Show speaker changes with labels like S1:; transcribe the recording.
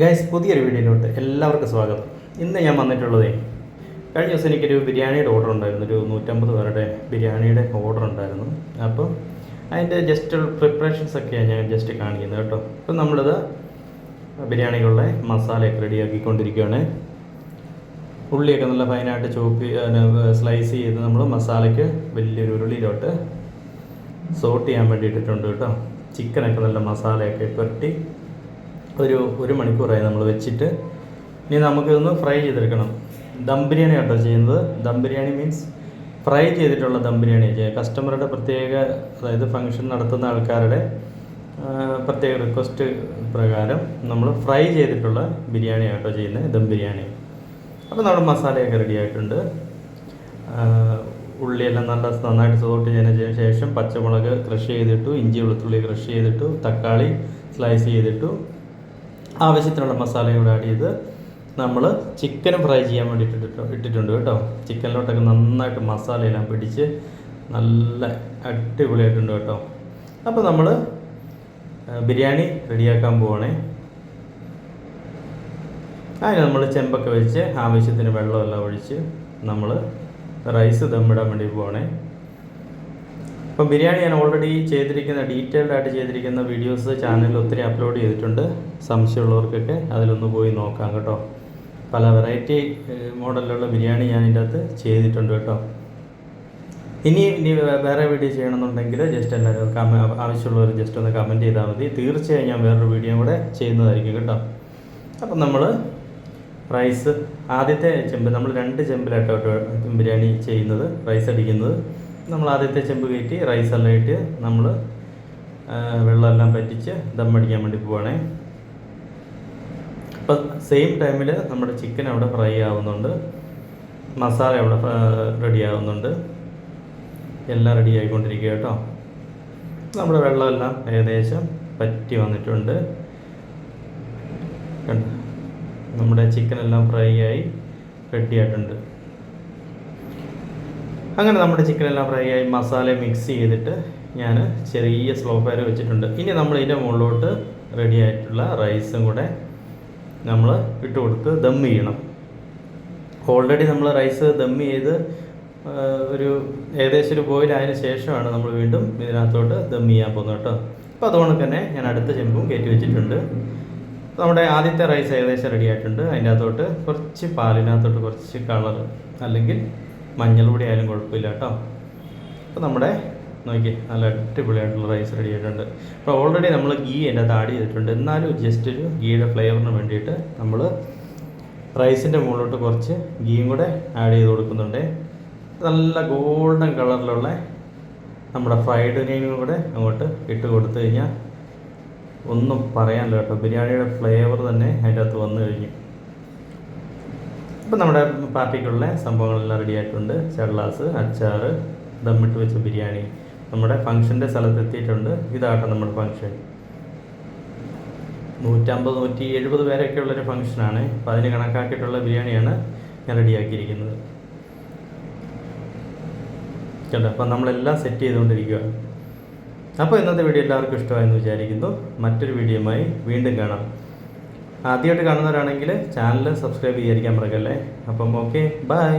S1: Guys പുതിയൊരു വീഡിയോയിലോട്ട് എല്ലാവർക്കും സ്വാഗതം. ഇന്ന് ഞാൻ വന്നിട്ടുള്ളത് കഴിഞ്ഞ ദിവസം എനിക്കൊരു ബിരിയാണിയുടെ ഓർഡർ ഉണ്ടായിരുന്നു. ഒരു നൂറ്റമ്പത് പേരുടെ ബിരിയാണിയുടെ ഓർഡർ ഉണ്ടായിരുന്നു. അപ്പം അതിന്റെ ജസ്റ്റ് പ്രിപ്പറേഷൻസ് ഒക്കെയാണ് ഞാൻ ജസ്റ്റ് കാണിക്കുന്നത് കേട്ടോ. അപ്പം നമ്മളിത് ബിരിയാണികളുടെ മസാലയൊക്കെ റെഡിയാക്കിക്കൊണ്ടിരിക്കുകയാണ്. ഉള്ളിയൊക്കെ നല്ല ഫൈനായിട്ട് ചോപ്പി സ്ലൈസ് ചെയ്ത് നമ്മൾ മസാലയ്ക്ക് വലിയൊരു ഉരുളിയിലോട്ട് സോട്ട് ചെയ്യാൻ വേണ്ടി ഇട്ടിട്ടുണ്ട് കേട്ടോ. ചിക്കനൊക്കെ നല്ല മസാലയൊക്കെ പുരട്ടി ഒരു ഒരു മണിക്കൂറായി നമ്മൾ വെച്ചിട്ട്. ഇനി നമുക്കിതൊന്ന് ഫ്രൈ ചെയ്തെടുക്കണം. ദം ബിരിയാണി കേട്ടോ ചെയ്യുന്നത്. ദം ബിരിയാണി മീൻസ് ഫ്രൈ ചെയ്തിട്ടുള്ള ദം ബിരിയാണി കസ്റ്റമറുടെ പ്രത്യേക അതായത് ഫംഗ്ഷൻ നടത്തുന്ന ആൾക്കാരുടെ പ്രത്യേക റിക്വസ്റ്റ് പ്രകാരം നമ്മൾ ഫ്രൈ ചെയ്തിട്ടുള്ള ബിരിയാണി കേട്ടോ ചെയ്യുന്നത് ദം ബിരിയാണി. അപ്പോൾ നമ്മുടെ മസാലയൊക്കെ റെഡി ആയിട്ടുണ്ട്. ഉള്ളിയെല്ലാം നല്ല നന്നായിട്ട് സോട്ട് ചെയ്തതിന് ശേഷം പച്ചമുളക് ക്രഷ് ചെയ്തിട്ടു ഇഞ്ചി വെളുത്തുള്ളി ക്രഷ് ചെയ്തിട്ടു തക്കാളി സ്ലൈസ് ചെയ്തിട്ടു ആവശ്യത്തിനുള്ള മസാലയും കൂടെ ആഡ് ചെയ്ത് നമ്മൾ ചിക്കനും ഫ്രൈ ചെയ്യാൻ വേണ്ടിയിട്ട് ഇട്ടിട്ട് ഇട്ടിട്ടുണ്ട് കേട്ടോ. ചിക്കനിലോട്ടൊക്കെ നന്നായിട്ട് മസാലയെല്ലാം പിടിച്ച് നല്ല അടിപൊളിയായിട്ടുണ്ട് കേട്ടോ. അപ്പോൾ നമ്മൾ ബിരിയാണി റെഡിയാക്കാൻ പോവാണേ. അതിന് നമ്മൾ ചെമ്പൊക്കെ വെച്ച് ആവശ്യത്തിന് വെള്ളമെല്ലാം ഒഴിച്ച് നമ്മൾ റൈസ് ദമ്മിടാൻ വേണ്ടി പോവാണേ. അപ്പം ബിരിയാണി ഞാൻ ഓൾറെഡി ചെയ്തിരിക്കുന്ന ഡീറ്റെയിൽഡ് ആയിട്ട് ചെയ്തിരിക്കുന്ന വീഡിയോസ് ചാനലിൽ ഒത്തിരി അപ്ലോഡ് ചെയ്തിട്ടുണ്ട്. സംശയമുള്ളവർക്കൊക്കെ അതിലൊന്ന് പോയി നോക്കാം കേട്ടോ. പല വെറൈറ്റി മോഡലിലുള്ള ബിരിയാണി ഞാൻ ഇതിന്റെ അകത്ത് ചെയ്തിട്ടുണ്ട് കേട്ടോ. ഇനി ഇനി വേറെ വീഡിയോ ചെയ്യണമെന്നുണ്ടെങ്കിൽ ജസ്റ്റ് എല്ലാവരും കമ ആവശ്യമുള്ളവർ ജസ്റ്റ് ഒന്ന് കമന്റ് ചെയ്താൽ മതി. തീർച്ചയായും ഞാൻ വേറൊരു വീഡിയോ കൂടെ ചെയ്യുന്നതായിരിക്കും കേട്ടോ. അപ്പം നമ്മൾ റൈസ് ആദ്യത്തെ ചെമ്പ് നമ്മൾ രണ്ട് ചെമ്പിലായിട്ടോ ബിരിയാണി ചെയ്യുന്നത് റൈസ് അടിക്കുന്നത്. നമ്മൾ ആദ്യത്തെ ചെമ്പ് കയറ്റി റൈസ് എല്ലാം ഇട്ട് നമ്മൾ വെള്ളമെല്ലാം പറ്റിച്ച് ദം ദമ്മടിക്കാൻ വേണ്ടി പോവാണേ. അപ്പം സെയിം ടൈമിൽ നമ്മുടെ ചിക്കൻ അവിടെ ഫ്രൈ ആവുന്നുണ്ട്. മസാല അവിടെ റെഡി ആവുന്നുണ്ട്. എല്ലാം റെഡി ആയിക്കൊണ്ടിരിക്കുക കേട്ടോ. നമ്മുടെ വെള്ളമെല്ലാം ഏകദേശം പറ്റി വന്നിട്ടുണ്ട്? നമ്മുടെ ചിക്കനെല്ലാം ഫ്രൈ ആയി റെഡി ആയിട്ടുണ്ട്. അങ്ങനെ നമ്മുടെ ചിക്കൻ എല്ലാം ഫ്രൈ ആയി മസാല മിക്സ് ചെയ്തിട്ട് ഞാൻ ചെറിയ സ്ലോ ഫയർ വെച്ചിട്ടുണ്ട്. ഇനി നമ്മൾ ഇതിന്റെ മുകളിലോട്ട് റെഡി ആയിട്ടുള്ള റൈസും കൂടെ നമ്മൾ ഇട്ട് കൊടുത്ത് ദം ചെയ്യണം. ഓൾറെഡി നമ്മൾ റൈസ് ദം ചെയ്ത് ഒരു ഏകദേശം ഒരു ബോയിൽ ആയതിനു ശേഷമാണ് നമ്മൾ വീണ്ടും ഇതിനകത്തോട്ട് ദം ചെയ്യാൻ പോകുന്നത് കേട്ടോ. അപ്പോൾ അതുകൊണ്ട് തന്നെ ഞാൻ അടുത്ത ചെമ്പും കയറ്റി വെച്ചിട്ടുണ്ട്. നമ്മുടെ ആദ്യത്തെ റൈസ് ഏകദേശം റെഡി ആയിട്ടുണ്ട്. അതിന്റെ അകത്തോട്ട് കുറച്ച് പാലിനകത്തോട്ട് കുറച്ച് കളർ അല്ലെങ്കിൽ മഞ്ഞൾ പൊടി ആയാലും കുഴപ്പമില്ല കേട്ടോ. അപ്പോൾ നമ്മുടെ നോക്കി നല്ല അടിപൊളിയായിട്ടുള്ള റൈസ് റെഡി ആയിട്ടുണ്ട്. അപ്പോൾ ഓൾറെഡി നമ്മൾ ഗീ എന്റെ അകത്ത് ആഡ് ചെയ്തിട്ടുണ്ട്. എന്നാലും ജസ്റ്റ് ഒരു ഗീയുടെ ഫ്ലേവറിന് വേണ്ടിയിട്ട് നമ്മൾ റൈസിന്റെ മുകളിലോട്ട് കുറച്ച് ഗീയും കൂടെ ആഡ് ചെയ്ത് കൊടുക്കുന്നുണ്ട്. നല്ല ഗോൾഡൻ കളറിലുള്ള നമ്മുടെ ഫ്രൈഡ് ഒനിയനും കൂടെ അങ്ങോട്ട് ഇട്ട് കൊടുത്തു കഴിഞ്ഞാൽ ഒന്നും പറയാനില്ല കേട്ടോ. ബിരിയാണിയുടെ ഫ്ലേവർ തന്നെ അതിന്റെ അകത്ത് വന്നു കഴിഞ്ഞു. ഇപ്പം നമ്മുടെ പാർട്ടിക്കുള്ള സംഭവങ്ങളെല്ലാം റെഡി ആയിട്ടുണ്ട്. ചള്ളാസ് അച്ചാർ ദമ്മിട്ട് വെച്ച ബിരിയാണി. നമ്മുടെ ഫംഗ്ഷന്റെ സ്ഥലത്ത് എത്തിയിട്ടുണ്ട്. ഇതാട്ടോ നമ്മുടെ ഫംഗ്ഷൻ നൂറ്റമ്പത് നൂറ്റി എഴുപത് പേരൊക്കെ ഉള്ളൊരു ഫംഗ്ഷനാണ് അപ്പം അതിന് കണക്കാക്കിയിട്ടുള്ള ബിരിയാണിയാണ് ഞാൻ റെഡിയാക്കിയിരിക്കുന്നത് കേട്ടോ അപ്പം നമ്മളെല്ലാം സെറ്റ് ചെയ്തുകൊണ്ടിരിക്കുക അപ്പോൾ ഇന്നത്തെ വീഡിയോ എല്ലാവർക്കും ഇഷ്ടമായെന്ന് വിചാരിക്കുന്നു. മറ്റൊരു വീഡിയോയുമായി വീണ്ടും കാണാം. ആദ്യമായിട്ട് കാണുന്നവരാണെങ്കിൽ ചാനൽ സബ്സ്ക്രൈബ് ചെയ്യാതിരിക്കാൻ മറക്കല്ലേ? അപ്പം ഓക്കെ ബൈ